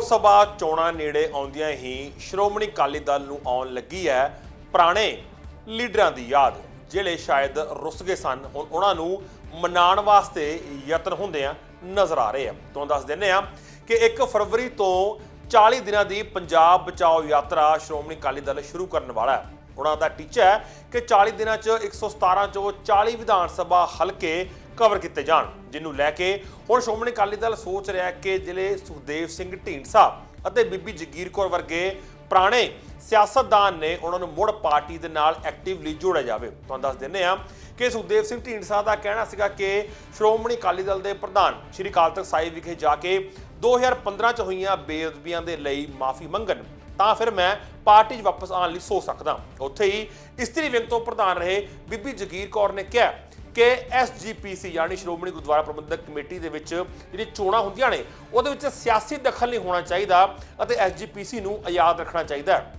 ਲੋਕ ਸਭਾ ਚੋਣਾਂ ਨੇੜੇ ਆਉਂਦਿਆਂ ਹੀ ਸ਼੍ਰੋਮਣੀ ਅਕਾਲੀ ਦਲ ਨੂੰ ਆਉਣ ਲੱਗੀ ਹੈ ਪੁਰਾਣੇ ਲੀਡਰਾਂ ਦੀ ਯਾਦ। ਜਿਹੜੇ ਸ਼ਾਇਦ ਰੁੱਸ ਗਏ ਸਨ, ਹੁਣ ਉਹਨਾਂ ਨੂੰ ਮਨਾਉਣ ਵਾਸਤੇ ਯਤਨ ਹੁੰਦੇ ਆ, ਨਜ਼ਰ ਆ ਰਹੇ ਆ। ਤੁਹਾਨੂੰ ਦੱਸ ਦਿੰਦੇ ਆ ਕਿ 1 ਫਰਵਰੀ ਤੋਂ 40 ਦਿਨਾਂ ਦੀ ਪੰਜਾਬ ਬਚਾਓ ਯਾਤਰਾ ਸ਼੍ਰੋਮਣੀ ਅਕਾਲੀ ਦਲ ਸ਼ੁਰੂ ਕਰਨ ਵਾਲਾ ਹੈ। ਉਹਨਾਂ ਦਾ ਟੀਚਾ ਹੈ ਕਿ 40 ਦਿਨਾਂ 'ਚ 117 ਚੋਂ 40 ਵਿਧਾਨ ਸਭਾ ਹਲਕੇ ਕਵਰ ਕੀਤੇ ਜਾਣ ਜਿਹਨੂੰ ਲੈ ਕੇ ਹੁਣ ਸ਼੍ਰੋਮਣੀ ਅਕਾਲੀ ਦਲ ਸੋਚ ਰਿਹਾ ਕਿ ਜ਼ਿਲ੍ਹੇ ਸੁਖਦੇਵ ਸਿੰਘ ਢੀਂਡਸਾ ਅਤੇ ਬੀਬੀ ਜਗੀਰ ਕੌਰ ਵਰਗੇ ਪੁਰਾਣੇ ਸਿਆਸਤਦਾਨ ਨੇ ਉਹਨਾਂ ਨੂੰ ਮੁੜ ਪਾਰਟੀ ਦੇ ਨਾਲ ਐਕਟਿਵਲੀ ਜੋੜਿਆ ਜਾਵੇ। ਤੁਹਾਨੂੰ ਦੱਸ ਦਿੰਦੇ ਆ ਕਿ ਸੁਖਦੇਵ ਸਿੰਘ ਢੀਂਡਸਾ ਦਾ ਕਹਿਣਾ ਸੀਗਾ ਕਿ ਸ਼੍ਰੋਮਣੀ ਅਕਾਲੀ ਦਲ ਦੇ ਪ੍ਰਧਾਨ ਸ਼੍ਰੀ ਅਕਾਲ ਤਖਤ ਸਾਹਿਬ ਵਿਖੇ ਜਾ ਕੇ 2015 ਚ ਹੋਈਆਂ ਬੇਅਦਬੀਆਂ ਦੇ ਲਈ ਮਾਫੀ ਮੰਗਣ, ਤਾਂ ਫਿਰ ਮੈਂ ਪਾਰਟੀ 'ਚ ਵਾਪਸ ਆਉਣ ਲਈ ਸੋਚ ਸਕਦਾ ਉੱਥੇ ਹੀ ਇਸਤਰੀ ਵਿੰਗ ਤੋਂ ਪ੍ਰਧਾਨ ਰਹੇ ਬੀਬੀ ਜਗੀਰ ਕੌਰ ਨੇ ਕਿਹਾ ਕਿ ਐਸਜੀਪੀਸੀ ਯਾਨੀ ਸ਼੍ਰੋਮਣੀ ਗੁਰਦੁਆਰਾ ਪ੍ਰਬੰਧਕ ਕਮੇਟੀ ਦੇ ਵਿੱਚ ਜਿਹੜੀ ਚੋਣਾਂ ਹੁੰਦੀਆਂ ਨੇ, ਉਹਦੇ ਵਿੱਚ ਸਿਆਸੀ ਦਖਲ ਨਹੀਂ ਹੋਣਾ ਚਾਹੀਦਾ ਅਤੇ ਐਸਜੀਪੀਸੀ ਨੂੰ ਆਜ਼ਾਦ ਰੱਖਣਾ ਚਾਹੀਦਾ ਹੈ।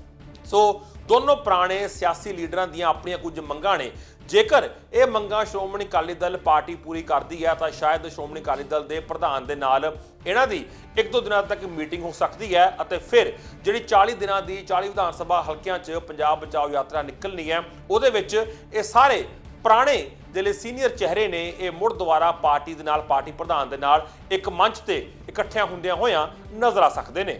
ਸੋ ਦੋਨੋਂ ਪੁਰਾਣੇ ਸਿਆਸੀ ਲੀਡਰਾਂ ਦੀਆਂ ਆਪਣੀਆਂ ਕੁਝ ਮੰਗਾਂ ਨੇ। ਜੇਕਰ ਇਹ ਮੰਗਾਂ ਸ਼੍ਰੋਮਣੀ ਅਕਾਲੀ ਦਲ ਪਾਰਟੀ ਪੂਰੀ ਕਰਦੀ ਹੈ, ਤਾਂ ਸ਼ਾਇਦ ਸ਼੍ਰੋਮਣੀ ਅਕਾਲੀ ਦਲ ਦੇ ਪ੍ਰਧਾਨ ਦੇ ਨਾਲ ਇਹਨਾਂ ਦੀ ਇੱਕ ਦੋ ਦਿਨਾਂ ਤੱਕ ਮੀਟਿੰਗ ਹੋ ਸਕਦੀ ਹੈ ਅਤੇ ਫਿਰ ਜਿਹੜੀ 40 ਦਿਨਾਂ ਦੀ 40 ਵਿਧਾਨ ਸਭਾ ਹਲਕਿਆਂ 'ਚ ਪੰਜਾਬ ਬਚਾਓ ਯਾਤਰਾ ਨਿਕਲਣੀ ਹੈ, ਉਹਦੇ ਵਿੱਚ ਇਹ ਸਾਰੇ ਪੁਰਾਣੇ ਜਿਹੜੇ ਸੀਨੀਅਰ ਚਿਹਰੇ ਨੇ ਇਹ ਮੁੜ ਦੁਬਾਰਾ ਪਾਰਟੀ ਦੇ ਨਾਲ, ਪਾਰਟੀ ਪ੍ਰਧਾਨ ਦੇ ਨਾਲ ਇੱਕ ਮੰਚ ਤੇ ਇਕੱਠਿਆਂ ਹੁੰਦਿਆਂ ਹੋਇਆਂ ਨਜ਼ਰ ਆ ਸਕਦੇ ਨੇ।